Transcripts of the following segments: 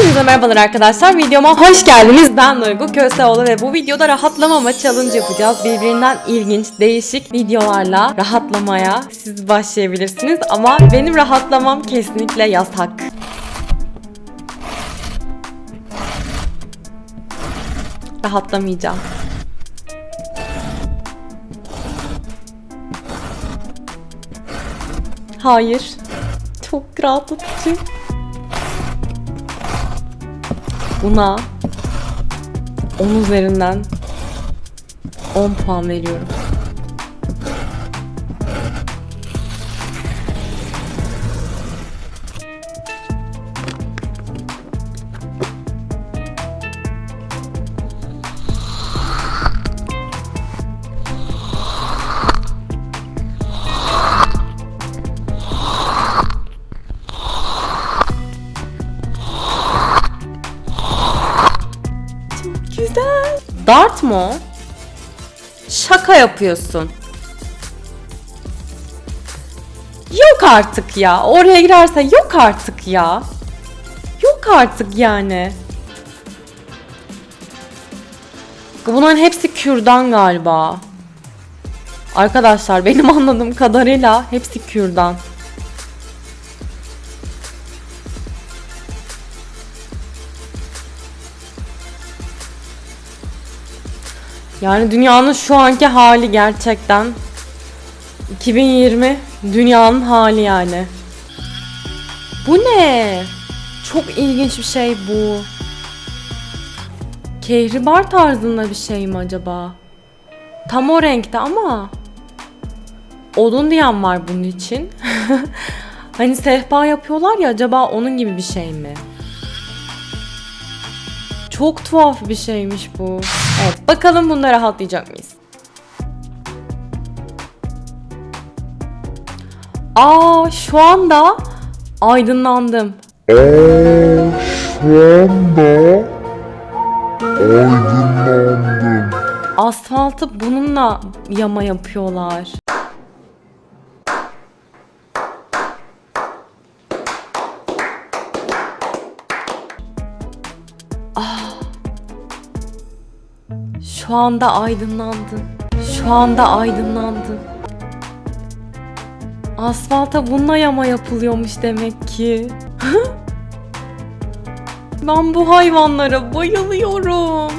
Hepinize merhabalar arkadaşlar. Videoma hoş geldiniz. Ben Duygu Köseoğlu ve bu videoda rahatlama challenge yapacağız. Birbirinden ilginç, değişik videolarla rahatlamaya siz başlayabilirsiniz. Ama benim rahatlamam kesinlikle yasak. Rahatlamayacağım. Hayır. Çok rahatlatıcı. Buna 10 üzerinden 10 puan veriyorum. O? Şaka yapıyorsun. Yok artık ya. Oraya girerse yok artık ya. Yok artık yani. Bunların hepsi kürdan galiba. Arkadaşlar benim anladığım kadarıyla hepsi kürdan. Yani dünyanın şu anki hali gerçekten 2020 dünyanın hali yani. Bu ne? Çok ilginç bir şey bu. Kehribar tarzında bir şey mi acaba? Tam o renkte ama odun diyen var bunun için. hani sehpa yapıyorlar ya acaba onun gibi bir şey mi? Çok tuhaf bir şeymiş bu. Evet bakalım bunda rahatlayacak mıyız? Aa şu anda aydınlandım. Aa, şu anda aydınlandım. Asfaltı bununla yama yapıyorlar. Ah. Şu anda aydınlandım. Şu anda aydınlandım. Asfalta bununla yama yapılıyormuş demek ki. ben bu hayvanlara bayılıyorum.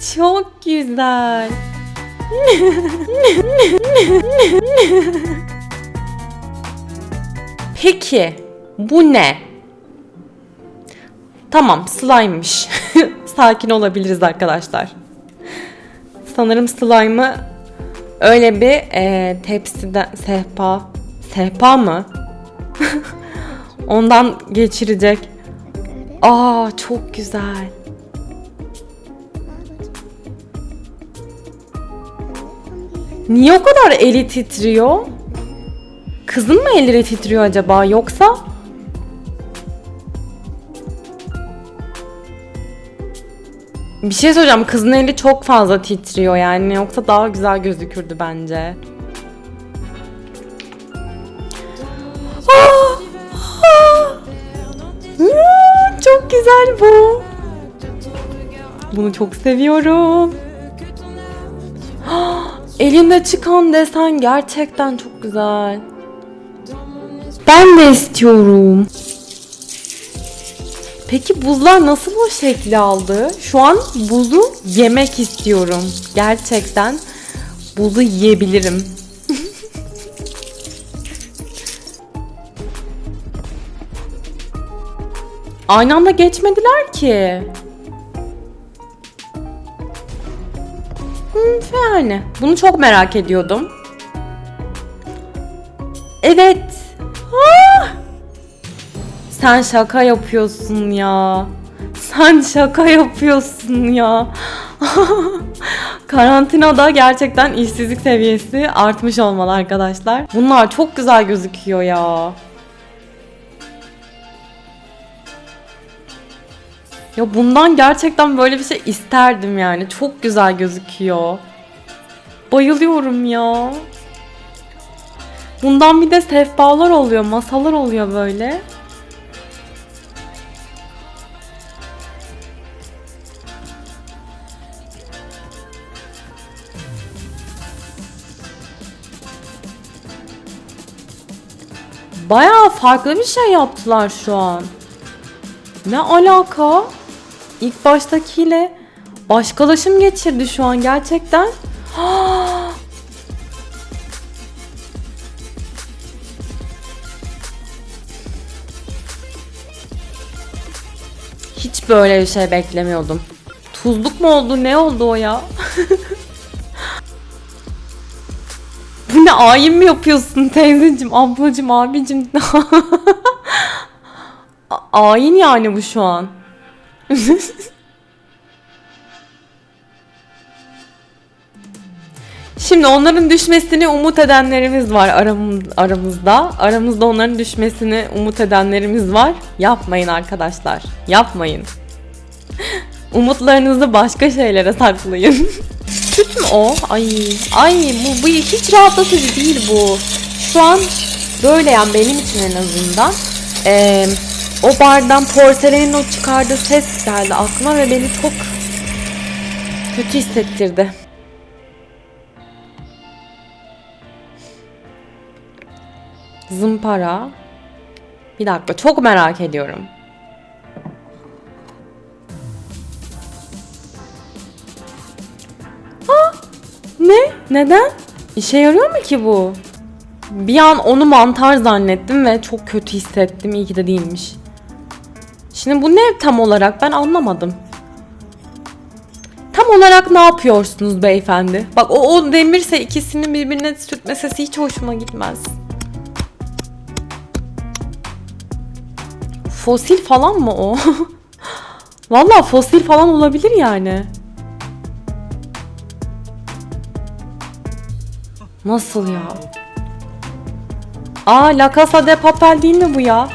Çok güzel. Peki bu ne? Tamam slime'mış. Sakin olabiliriz arkadaşlar. Sanırım slime'ı öyle bir e, tepsiden sehpa sehpa mı? Ondan geçirecek. Aa çok güzel. Niye o kadar eli titriyor? Kızın mı elleri titriyor acaba yoksa? Bir şey söyleyeceğim. Kızın eli çok fazla titriyor yani. Yoksa daha güzel gözükürdü bence. Çok güzel bu. Bunu çok seviyorum. Elinde çıkan desen gerçekten çok güzel. Ben de istiyorum. Peki buzlar nasıl o şekli aldı? Şu an buzu yemek istiyorum. Gerçekten buzu yiyebilirim. Aynı anda geçmediler ki. Hmm, yani bunu çok merak ediyordum. Evet. Sen şaka yapıyorsun ya. Sen şaka yapıyorsun ya. Karantinada gerçekten işsizlik seviyesi artmış olmalı arkadaşlar. Bunlar çok güzel gözüküyor ya. Ya bundan gerçekten böyle bir şey isterdim yani. Çok güzel gözüküyor. Bayılıyorum ya. Bundan bir de sehpalar oluyor, masalar oluyor böyle. Bayağı farklı bir şey yaptılar şu an. Ne alaka? İlk baştakiyle başkalaşım geçirdi şu an gerçekten. Hiç böyle bir şey beklemiyordum. Tuzluk mu oldu? Ne oldu o ya? Bu ne ayin mi yapıyorsun teyzeciğim, ablacığım, abicim? Ayin yani bu şu an. Şimdi onların düşmesini umut edenlerimiz var aram- aramızda. Aramızda onların düşmesini umut edenlerimiz var. Yapmayın arkadaşlar. Yapmayın. Umutlarınızı başka şeylere saklayın. Süt mü o? Ay, ay bu, bu hiç rahatlatıcı değil bu. Şu an böyle yani benim için en azından. Ee, o bardan porselenin o çıkardığı ses geldi aklıma ve beni çok kötü hissettirdi. Zımpara. Bir dakika çok merak ediyorum. Neden? İşe yarıyor mu ki bu? Bir an onu mantar zannettim ve çok kötü hissettim. İyi ki de değilmiş. Şimdi bu ne tam olarak ben anlamadım. Tam olarak ne yapıyorsunuz beyefendi? Bak o, o demirse ikisinin birbirine sürtme sesi hiç hoşuma gitmez. Fosil falan mı o? Vallahi fosil falan olabilir yani. Nasıl ya? Aa La Casa de Papel değil mi bu ya?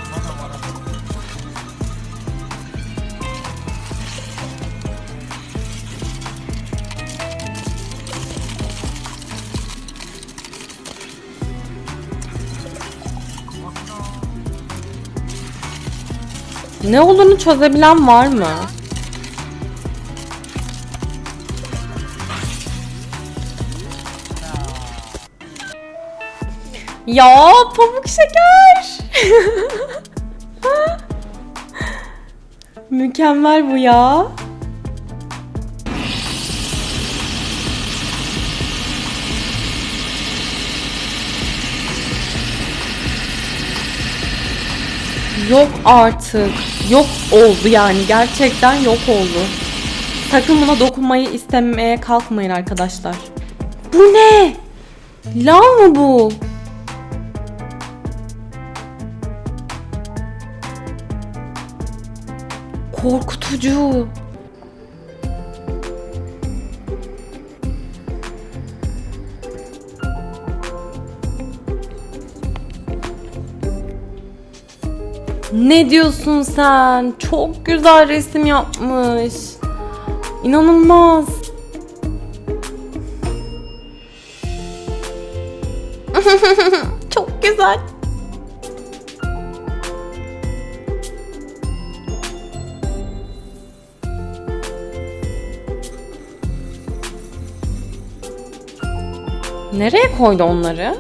Ne olduğunu çözebilen var mı? Ya pamuk şeker. Mükemmel bu ya. Yok artık. Yok oldu yani. Gerçekten yok oldu. Sakın buna dokunmayı istemeye kalkmayın arkadaşlar. Bu ne? Lav mı bu? Korkutucu. Ne diyorsun sen? Çok güzel resim yapmış. İnanılmaz. Çok güzel. Nereye koydu onları?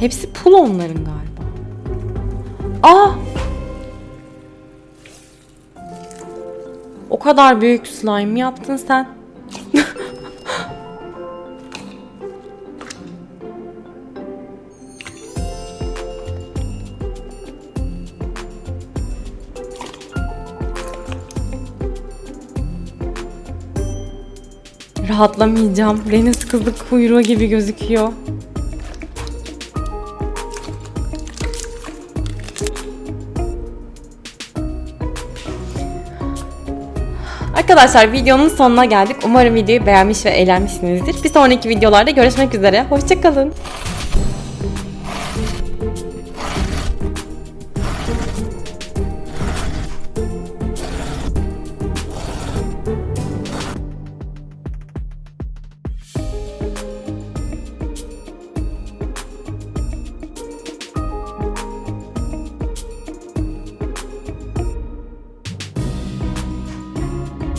Hepsi pul onların galiba. Aa! O kadar büyük slime yaptın sen. Rahatlamayacağım. Deniz kızı kuyruğu gibi gözüküyor. Arkadaşlar videonun sonuna geldik. Umarım videoyu beğenmiş ve eğlenmişsinizdir. Bir sonraki videolarda görüşmek üzere. Hoşçakalın.